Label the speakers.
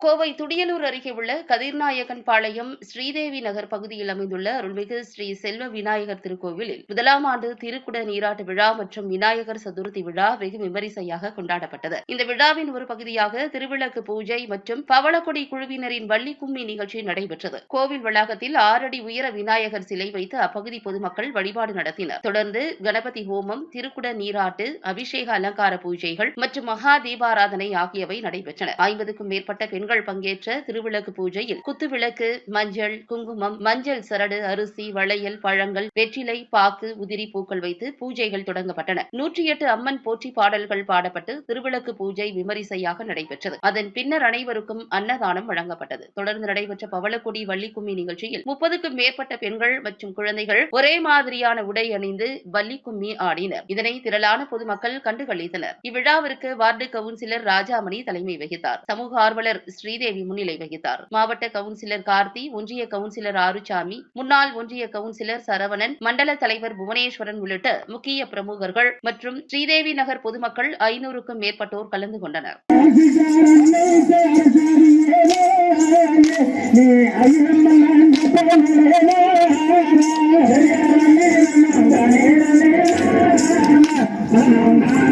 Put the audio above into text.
Speaker 1: கோவை துடியலூர் அருகே உள்ள கதிர்நாயகன் பாளையம் ஸ்ரீதேவி நகர் பகுதியில் அமைந்துள்ள அருள்மிகு ஸ்ரீ செல்வ விநாயகர் திருக்கோவிலில் முதலாம் ஆண்டு திருக்குட நீராட்டு விழா மற்றும் விநாயகர் சதுர்த்தி விழா வெகு விமரிசையாக கொண்டாடப்பட்டது. இந்த விழாவின் ஒரு பகுதியாக திருவிளக்கு பூஜை மற்றும் பவளக்கொடி குழுவினரின் வள்ளி கும்மி நிகழ்ச்சி நடைபெற்றது. கோவில் வளாகத்தில் ஆறடி உயர விநாயகர் சிலை வைத்து அப்பகுதி பொதுமக்கள் வழிபாடு நடத்தினர். தொடர்ந்து கணபதி ஹோமம் திருக்குட நீராட்டு அபிஷேக அலங்கார பூஜைகள் மற்றும் மகா தீபாராதனை ஆகியவை நடைபெற்றன. ஐம்பதுக்கும் மேற்பட்ட பெண்கள் பங்கேற்ற திருவிளக்கு பூஜையில் குத்துவிளக்கு மஞ்சள் குங்குமம் மஞ்சள் சரடு அரிசி வளையல் பழங்கள் வெற்றிலை பாக்கு உதிரி பூக்கள் வைத்து பூஜைகள் தொடங்கப்பட்டன. நூற்றி எட்டு அம்மன் போற்றி பாடல்கள் பாடப்பட்டு திருவிளக்கு பூஜை விமரிசையாக நடைபெற்றது. அதன் பின்னர் அனைவருக்கும் அன்னதானம் வழங்கப்பட்டது. தொடர்ந்து நடைபெற்ற பவளக்குடி வள்ளிக்கும்மி நிகழ்ச்சியில் முப்பதுக்கும் மேற்பட்ட பெண்கள் மற்றும் குழந்தைகள் ஒரே மாதிரியான உடை அணிந்து வள்ளிக்கும்மி ஆடினர். இதனை திரளான பொதுமக்கள் கண்டுகளித்தனர். இவ்விழாவிற்கு வார்டு கவுன்சிலர் ராஜாமணி தலைமை வகித்தார். சமூக ஆர்வலர் ஸ்ரீதேவி முன்னிலை வகித்தார். மாவட்ட கவுன்சிலர் கார்த்தி ஒன்றிய கவுன்சிலர் ஆறுசாமி முன்னாள் ஒன்றிய கவுன்சிலர் சரவணன் மண்டல தலைவர் புவனேஸ்வரன் உள்ளிட்ட முக்கிய பிரமுகர்கள் மற்றும் ஸ்ரீதேவி நகர் பொதுமக்கள் ஐநூறுக்கும் மேற்பட்டோர் கலந்து கொண்டனர்.
Speaker 2: I'm